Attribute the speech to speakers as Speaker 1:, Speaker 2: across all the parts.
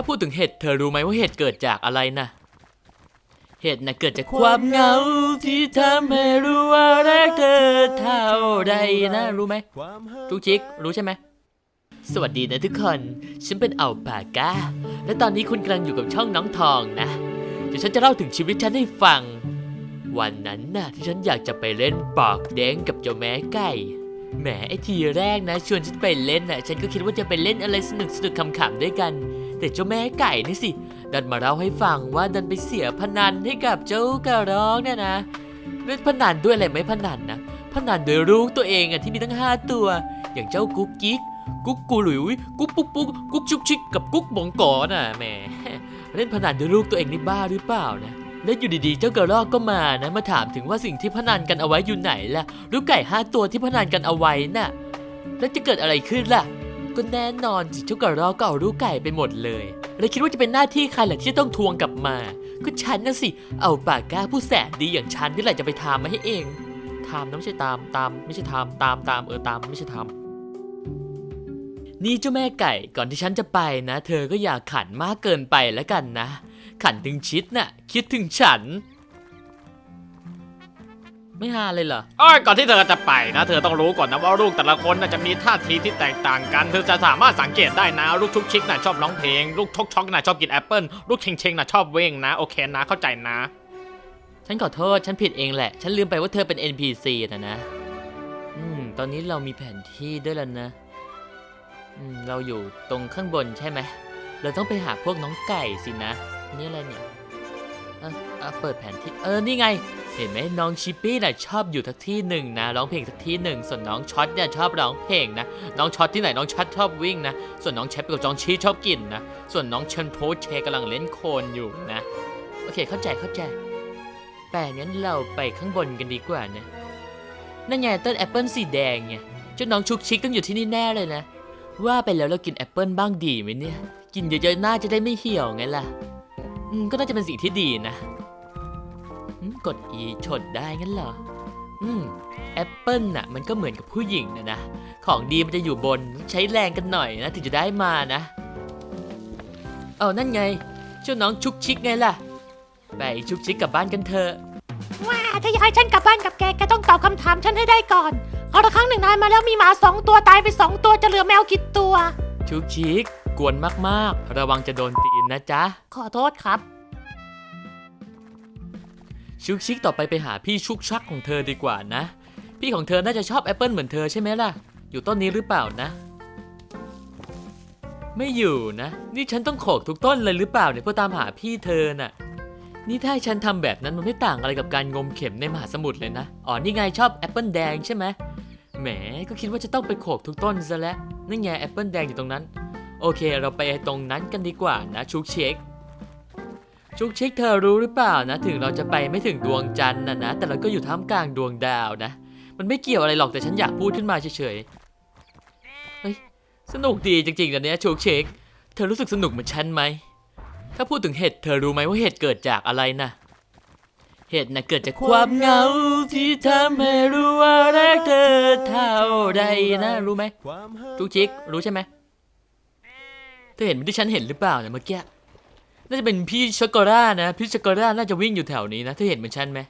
Speaker 1: าพูดถึงเห็ดเธอรู้ไหมว่าเห็ดเกิดจากอะไรนะ เห็ดนะเกิดจากความเหงาที่ทำให้รู้ว่ารักเธอเท่าใดนะรู้ไหมทุกชิกรู้ใช่ไหมสวัสดีนะทุกคน ฉันเป็นอัลปาก้า และตอนนี้คุณกำลังอยู่กับช่องน้องทองนะ เดี๋ยวฉันจะเล่าถึงชีวิตฉันให้ฟัง วันนั้นน่ะที่ฉันอยากจะไปเล่นปอกแดงกับเจ้าแม่ไก่ แหมไอทีแรกนะ ชวนฉันไปเล่นน่ะ ฉันก็คิดว่าจะไปเล่นอะไรสนุกสนุกๆขำๆด้วยกัน แต่เจ้าแม่ไก่นี่สิ ดันมาเล่าให้ฟังว่าดันไปเสียพนันให้กับเจ้ากระรองเนี่ยนะเล่นพนันด้วยอะไรไหม่พนันนะพนันโดยลูกตัวเองอะที่มีทั้งห้าตัว อย่างเจ้ากุ๊กกิ๊กกุ๊กกูหลุยกุ๊กปุ๊กปุ๊กกุ๊กชุกชิกกับกุ๊กบงกอน่ะแหมเล่นพนันโดยลูกตัวเองนี่บ้าหรือเปล่านะแล้วอยู่ดีๆ เจ้ากระรอกก็มานะมาถามถึงว่าสิ่งที่พนันกันเอาไว้อยู่ไหนล่ะลูกไก่ห้าตัวที่พนันกันเอาไว้น่ะ แล้วจะเกิดอะไรขึ้นล่ะ ก็แน่นอนสิเจ้ากระรอกก็เอาลูกไก่ไปหมดเลยแล้วคิดว่าจะเป็นหน้าที่ใครแหละที่จะต้องทวงกลับมา ก็ฉันนะสิ เอาปากกาผู้แสนดีอย่างฉันนี่แหละจะไปทามมาให้เองทามนะไม่ใช่ตามตาม ไม่ใช่ทามตามตามเออตามไม่ใช่ทามนี่เจ้าแม่ไก่ก่อนที่ฉันจะไปนะ เธอก็อย่าขันมากเกินไปแล้วกันนะ ขันถึงชิดน่ะ คิดถึงฉัน ไม่ฮาเลยเหรอ
Speaker 2: อ้อยก่อนที่เธอจะไปนะ เธอต้องรู้ก่อนนะว่าลูกแต่ละคนน่ะจะมีท่าทีที่แตกต่างกัน เธอจะสามารถสังเกตได้นะ ลูกชุกชิกน่ะชอบร้องเพลง ลูกชกช็อกน่ะชอบกินแอปเปิลลูกเชงเชงน่ะชอบเว้งนะ โอเคนะ เข้าใจนะ
Speaker 1: ฉันขอโทษ ฉันผิดเองแหละ ฉันลืมไปว่าเธอเป็น NPC นะนะ อืม ตอนนี้เรามีแผนที่ด้วยแล้วนะ อืม เราอยู่ตรงข้างบนใช่ไหม เราต้องไปหาพวกน้องไก่สินะ นี่อะไรเนี่ยอะอะเปิดแผนที่ เออ นี่ไง เห็นไหมน้องชิปปี้น่ะชอบอยู่ทักที่หนึ่งนะร้องเพลงทักที่หนึ่งส่วนน้องช็อตเนี่ยชอบร้องเพลงนะน้องช็อตที่ไหนน้องช็อตชอบวิ่งนะส่วนน้องแชปกับจองชีชอบกินนะส่วนน้องเชนโพเชกำลังเล่นโคนอยู่นะโอเคเข้าใจเข้าใจแต่งั้นเราไปข้างบนกันดีกว่านะนั่นไงต้นแอปเปิลสีแดงไงเจ้าน้องชุกชิกต้องอยู่ที่นี่แน่เลยนะว่าไปแล้วเรากินแอปเปิลบ้างดีไหมเนี่ย กินเยอะๆน่าจะได้ไม่เหี่ยวไงล่ะ อืมก็น่าจะเป็นสิ่งที่ดีนะ กด E ชดได้งั้นเหรอ อืมแอปเปิลน่ะมันก็เหมือนกับผู้หญิงนะนะ ของดีมันจะอยู่บนต้องใช้แรงกันหน่อยนะ ถึงจะได้มานะ เอานั่นไงเจ้าน้องชุกชิกไงล่ะ ไปชุกชิกกลับบ้านกันเถอะ
Speaker 3: ว่าถ้าอยากให้ฉันกลับบ้านกับแก แกต้องตอบคำถามฉันให้ได้ก่อนเอาละครั้งหนึ่งนานมาแล้วมีหมาสองตัวตายไปสองตัวจะเหลือแมวกี่ตัว
Speaker 1: ชุกชิกกวนมากๆ ระวังจะโดนตีนนะจ๊ะ
Speaker 3: ขอโทษครับ
Speaker 1: ชุกชิกต่อไปไปหาพี่ชุกชักของเธอดีกว่านะ พี่ของเธอน่าจะชอบแอปเปิลเหมือนเธอใช่ไหมล่ะ อยู่ต้นนี้หรือเปล่านะ ไม่อยู่นะ นี่ฉันต้องโขกทุกต้นเลยหรือเปล่าเนี่ยเพื่อตามหาพี่เธอน่ะ นี่ถ้าฉันทำแบบนั้นมันไม่ต่างอะไรกับการงมเข็มในมหาสมุทรเลยนะ อ๋อนี่ไงชอบแอปเปิลแดงใช่ไหมแหมก็คิดว่าจะต้องไปโขกทุกต้นซะแล้วนั่นไงแอปเปิลแดงอยู่ตรงนั้น โอเค เราไปตรงนั้นกันดีกว่านะชุกเช็ค ชุกช็คเธอรู้หรือเปล่านะ ถึงเราจะไปไม่ถึงดวงจันทร์นะนะ แต่เราก็อยู่ท่ามกลางดวงดาวนะ มันไม่เกี่ยวอะไรหรอกแต่ฉันอยากพูดขึ้นมาเฉยๆเฮ้ยสนุกดีจริงๆนะเนี้ยชุกช็คเธอรู้สึกสนุกเหมือนฉันไหมถ้าพูดถึงเห็ดเธอรู้ไหมว่าเห็ดเกิดจากอะไรนะเห็ดนะเกิดจากความเหงาที่ทำให้รู้ว่ารักเธอเท่าใดนะรู้ไหมจุกจิกรู้ใช่ไหมเธอเห็นเหมือนที่ฉันเห็นหรือเปล่าเนี่ยเมื่อกี้ น่าจะเป็นพี่ช็อกโกแลตนะ พี่ช็อกโกแลตน่าจะวิ่งอยู่แถวนี้นะเธอเห็นเหมือนฉันไหม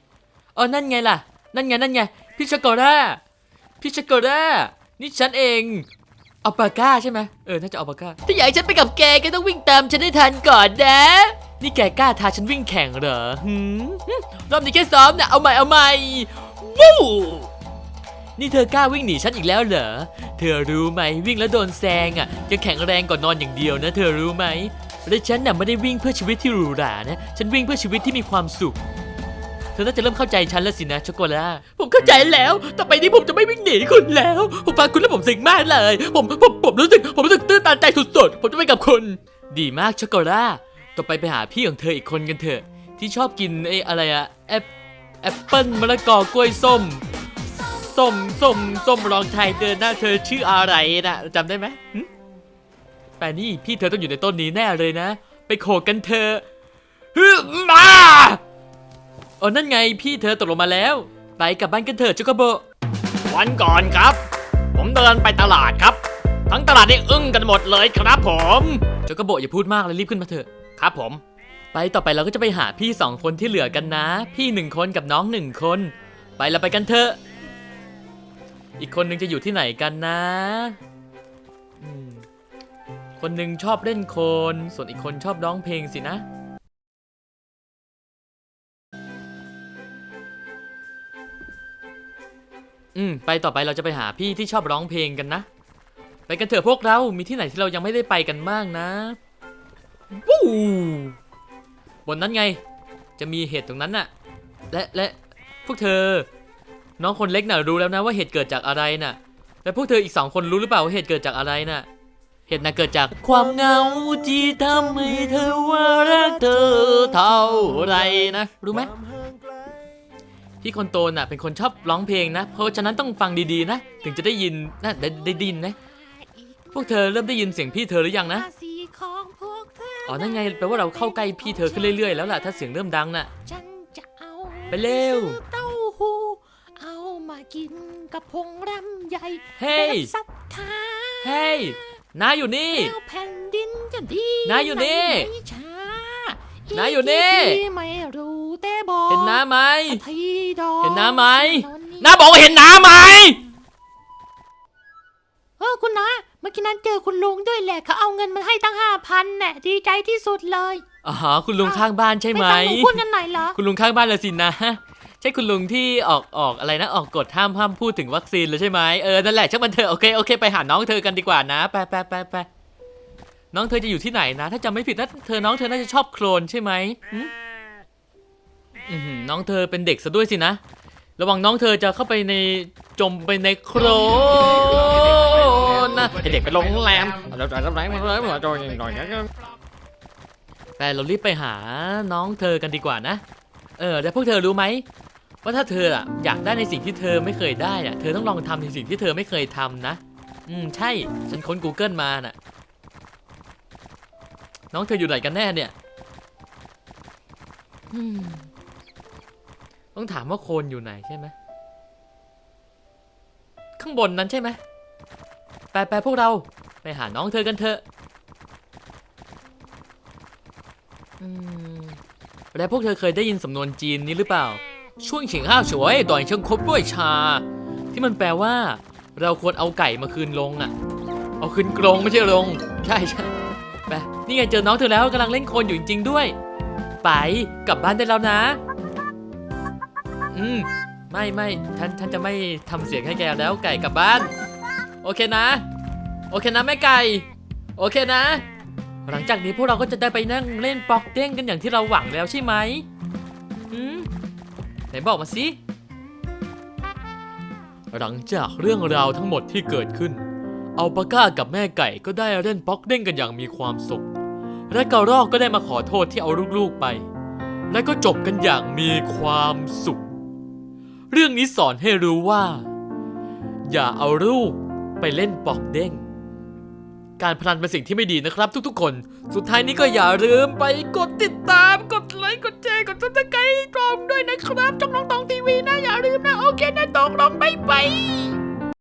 Speaker 1: อ๋อนั่นไงล่ะ นั่นไงนั่นไง พี่ช็อกโกแลตพี่ช็อกโกแลตนี่ฉันเองอัลปาก้าใช่ไหมเออ น่าจะอัลปาก้า ถ้าอยากให้ฉันไปกับแกแกต้องวิ่งตามฉันให้ทันก่อนนะ นี่แกกล้าท้าฉันวิ่งแข่งเหรอหืมรอบนี้แค่ซ้อมนะเอาใหม่เอาใหม่วู้นี่เธอกล้าวิ่งหนีฉันอีกแล้วเหรอ เธอรู้ไหมวิ่งแล้วโดนแซงอะจะแข็งแรงกว่านอนอย่างเดียวนะ เธอรู้ไหม และฉันน่ะไม่ได้วิ่งเพื่อชีวิตที่หรูหรานะ ฉันวิ่งเพื่อชีวิตที่มีความสุข เธอน่าจะเริ่มเข้าใจฉันแล้วสินะช็อกโกแลตผมเข้าใจแล้ว ต่อไปนี้ผมจะไม่วิ่งหนีคุณแล้ว ผมฟังคุณแล้วผมซึ้งมากเลย ผมผมผมรู้สึก ผมรู้สึกตื้นตันใจสุดๆ ผมจะไปกับคุณ ดีมากช็อกโกแลตต่อไปไปหาพี่ของเธออีกคนกันเถอะ ที่ชอบกินไอ้อะไรอะแอปแอปเปิ้ลมะละกอกล้วยส้มส้มส้มส้มรองไทยเดินหน้าเธอชื่ออะไรนะจำได้ไหมหึ แต่นี่ พี่เธอต้องอยู่ในต้นนี้แน่เลยนะ ไปโขกกันเธอะฮึมาอ๋อนั่นไงพี่เธอตกลงมาแล้ว ไปกลับบ้านกันเถอะจุกกะโบะ
Speaker 2: วันก่อนครับ ผมเดินไปตลาดครับ ทั้งตลาดนี่อึ้งกันหมดเลยครับผม
Speaker 1: เจ้ากระโบะอย่าพูดมากเลยรีบขึ้นมาเถอะ
Speaker 2: ครับผม
Speaker 1: ไปต่อไปเราก็จะไปหาพี่สองคนที่เหลือกันนะ พี่หนึ่งคนกับน้องหนึ่งคน ไปเราไปกันเถอะ อีกคนหนึงจะอยู่ที่ไหนกันนะ อืม คนหนึ่งชอบเล่นโคลนส่วนอีกคนชอบร้องเพลงสินะ อืม ไปต่อไปเราจะไปหาพี่ที่ชอบร้องเพลงกันนะ ไปกันเถอะพวกเรา มีที่ไหนที่เรายังไม่ได้ไปกันบ้างนะวู้บนนั้นไง จะมีเหตุตรงนั้นน่ะ และและพวกเธอ น้องคนเล็กน่ะรู้แล้วนะว่าเหตุเกิดจากอะไรน่ะ และพวกเธออีกสองคนรู้หรือเปล่าว่าเหตุเกิดจากอะไรน่ะ เหตุน่ะเกิดจากความเหงาที่ทำให้เธอว่ารักเธอเท่าไรนะ รู้ไหมพี่คนโตน่ะเป็นคนชอบร้องเพลงนะ เพราะฉะนั้นต้องฟังดีๆนะ ถึงจะได้ยินนะได้ได้ได้ยินนะ พวกเธอเริ่มได้ยินเสียงพี่เธอหรือยังนะ
Speaker 3: ราศีของพวกเธอ
Speaker 1: อ๋อนั่นไงแปลว่าเราเข้าใกล้พี่เธอขึ้นเรื่อยๆแล้วล่ะถ้าเสียงเริ่มดังน่ะ
Speaker 3: ฉันจะเอา
Speaker 1: ไปเร็ว
Speaker 3: ซื้อเต้าหู้เอามากินกับพงรำใหญ่
Speaker 1: เฮ้ย
Speaker 3: แบบศรัทธา
Speaker 1: เฮ้ย นายอยู่นี่
Speaker 3: แล้วแผ่นดินจะดี
Speaker 1: นายอยู่นี่
Speaker 3: ไม่ช้านา
Speaker 1: ยอยู่นี่
Speaker 3: กกี่ปีไม่รู้แต่บอก
Speaker 1: เห็นน้าไหม
Speaker 3: ที่ดอก
Speaker 1: เห็นน้าไหม
Speaker 2: น้าบอกว่าเห็นน้าไหม
Speaker 3: เออคุณนะเมื่อกี้นั้นเจอคุณลุงด้วยแหละเขาเอาเงินมาให้ตั้งห้าพันแน่ดีใจที่สุดเลย
Speaker 1: อ๋อ คุณลุงข้างบ้านใช่ไหม
Speaker 3: ฟังหนูพูดกันหน่อยเหรอ
Speaker 1: คุณลุงข้างบ้านเลยสินะ ใช่คุณลุงที่ออกออกอะไรนะออกกฎห้ามห้ามพูดถึงวัคซีนเลยใช่ไหมเออนั่นแหละช่างมันเถอะโอเคโอเคไปหาน้องเธอกันดีกว่านะไปไปไปไปน้องเธอจะอยู่ที่ไหนนะ ถ้าจำไม่ผิดนะเธอน้องเธอน่าจะชอบโคลนใช่ไหมหึอื้อหือน้องเธอเป็นเด็กซะด้วยสินะ ระวังน้องเธอจะเข้าไปในจมไปในโคลนนะ
Speaker 2: ไอเด็กไปโรงแรมเราจะทำไรมาเลยมาจอยหน่อย
Speaker 1: แต่เรารีบไปหาน้องเธอกันดีกว่านะ เออแล้วพวกเธอรู้ไหม ว่าถ้าเธออะอยากได้ในสิ่งที่เธอไม่เคยได้อะเธอต้องลองทำในสิ่งที่เธอไม่เคยทำนะ อืมใช่ ฉันค้น Google มาน่ะ น้องเธออยู่ไหนกันแน่เนี่ยอืมต้องถามว่าโคนอยู่ไหนใช่ไหมข้างบนนั้นใช่ไหมไปไปพวกเราไปหาน้องเธอกันเถอะอืมแล้วพวกเธอเคยได้ยินสำนวนจีนนี้หรือเปล่า ช่วงเฉียงห้าวฉวยตอยเชิงคบด้วยชา ที่มันแปลว่า เราควรเอาไก่มาคืนลงอะ เอาคืนกรงไม่ใช่ลง ใช่ใช่ไปนี่ไงเจอน้องเธอแล้วกำลังเล่นโคลนอยู่จริงๆด้วย ไปกลับบ้านได้แล้วนะ อืมไม่ไม่ฉันฉันจะไม่ทำเสียงให้แกแล้วไก่กลับบ้าน โอเคนะ โอเคนะแม่ไก่ โอเคนะ หลังจากนี้พวกเราก็จะได้ไปนั่งเล่นปอกเด้งกันอย่างที่เราหวังแล้วใช่ไหม ไหนบอกมาสิหลังจากเรื่องราวทั้งหมดที่เกิดขึ้น อัลปาก้ากับแม่ไก่ก็ได้เล่นป๊อกเด้งกันอย่างมีความสุข และกระรอกก็ได้มาขอโทษที่เอาลูกๆไป และก็จบกันอย่างมีความสุข เรื่องนี้สอนให้รู้ว่า อย่าเอาลูกไปเล่นป๊อกเด้ง การพนันเป็นสิ่งที่ไม่ดีนะครับ ทุกๆ คน สุดท้ายนี้ก็อย่าลืมไปกดติดตาม กดไลค์ กดแชร์ กดซับสไครต์ตรอมด้วยนะครับจ้องน้องตองทีวีนะ อย่าลืมนะ โอเคนะตองลองบายบาย